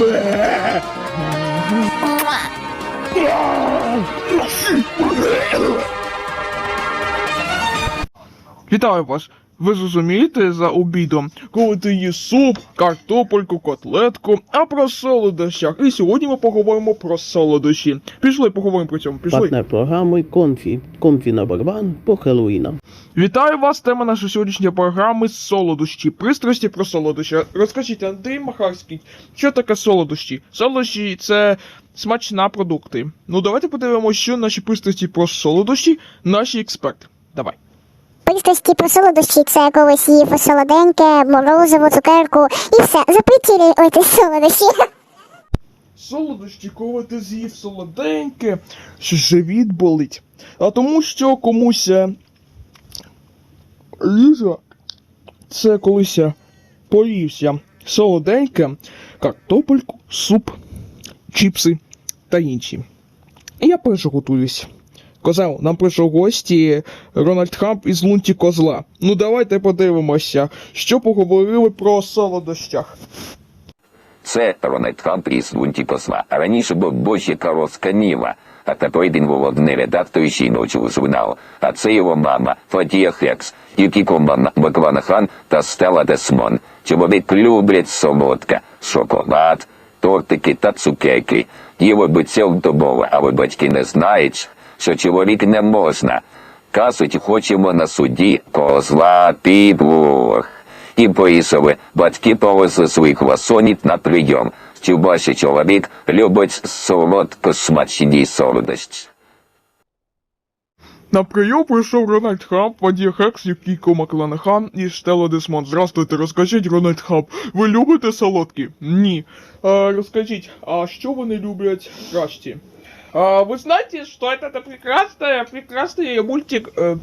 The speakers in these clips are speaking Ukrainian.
hombre. Вітаю вас! Ви зрозумієте за обідом, коли ти їш суп, картопельку, котлетку, а про солодощах. І сьогодні ми поговоримо про солодощі. Пішли, поговоримо про цьому. Пішли. Партнер програми Конфі. Конфі номер 1 по Хеллоуінам. Вітаю вас! Тема нашої сьогоднішньої програми солодощі. Пристрасті про солодощі. Розкажіть, Андрій Махарський, що таке солодощі? Солодощі це смачна продукти. Ну давайте подивимося, що наші пристрасті про солодощі, наші експерти. Давай. Пристрасті про солодощі це колись їв солоденьке, морозиво, цукерку і все. Запретілюйте солодощі. Солодощі, коли ти з'їв солоденьке, що живіт болить. А тому що комусь е, їжа це колись е, поївся солоденьке, картопельку, суп, чіпси та інші. Я перше готуюсь. Козел, нам прийшов гості Рональд Хамп із лунті козла. Ну давайте подивимося, що поговорили про солодощах. Це Рональд Трамп із Лунті Посла. Раніше був Божі Карлос Каніва, а тепер він головний редактор жіночого журналу. А це його мама Фатія Хекс, Юкі Комбан Баклана Хан та Стела Десмон. Чоловік люблять солодке, шоколад, тортики та цукерки. Його би цілодобово, але батьки не знають, що чоловік не можна. Кажуть, хочемо на суді козла підлог. І поїхали. Батьки повезли своїх васонів на прийом. Чи бачить чоловік любить солодко смачні солодощі? На прийом прийшов Рональд Хамп, Вадір Хекс, Юкіко Макланахан і Штелла Десмонд. Здравствуйте, розкажіть, Рональд Хамп, ви любите солодкі? Ні. А, розкажіть, а що вони люблять кращі? А, вы знаете, что это, это прекрасный, прекрасный мультик. Э,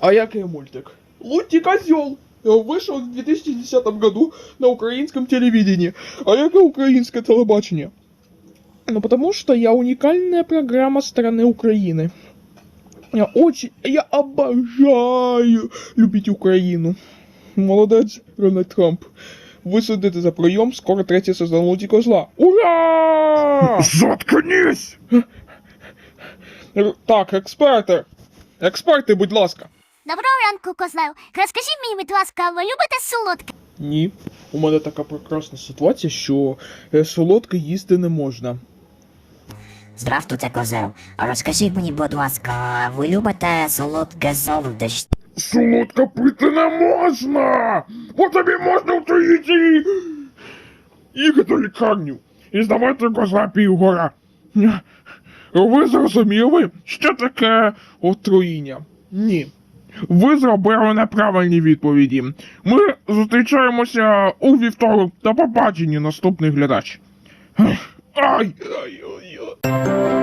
а який мультик? Лунтик Козел. Вышел в 2010 году на украинском телевидении. А яке украинское телебачение? Ну, потому что я уникальная программа страны Украины. Я очень, я обожаю любить Україну. Молодець, Рональд Трамп. Ви за прийом, скоро третій сезон Луті Козла. Ура! Заткнись! Так, експерти. Експерти, будь ласка. Доброго ранку, козлев. Розкажіть мені, будь ласка, ви любите солодке? Ні. У мене така прекрасна ситуація, що е, солодке їсти не можна. Здравствуйте, козел. Розкажіть мені, будь ласка, ви любите солодке солодощ? Солодко пити не можна! Бо тобі можна втроїти їхати до лікарню і здавати козла півгора. Ви зрозуміли, що таке отруєння? Ні. Ви зробили неправильні відповіді. Ми зустрічаємося у вівторок та побачення наступний глядач. Ай, ай, ай, ай.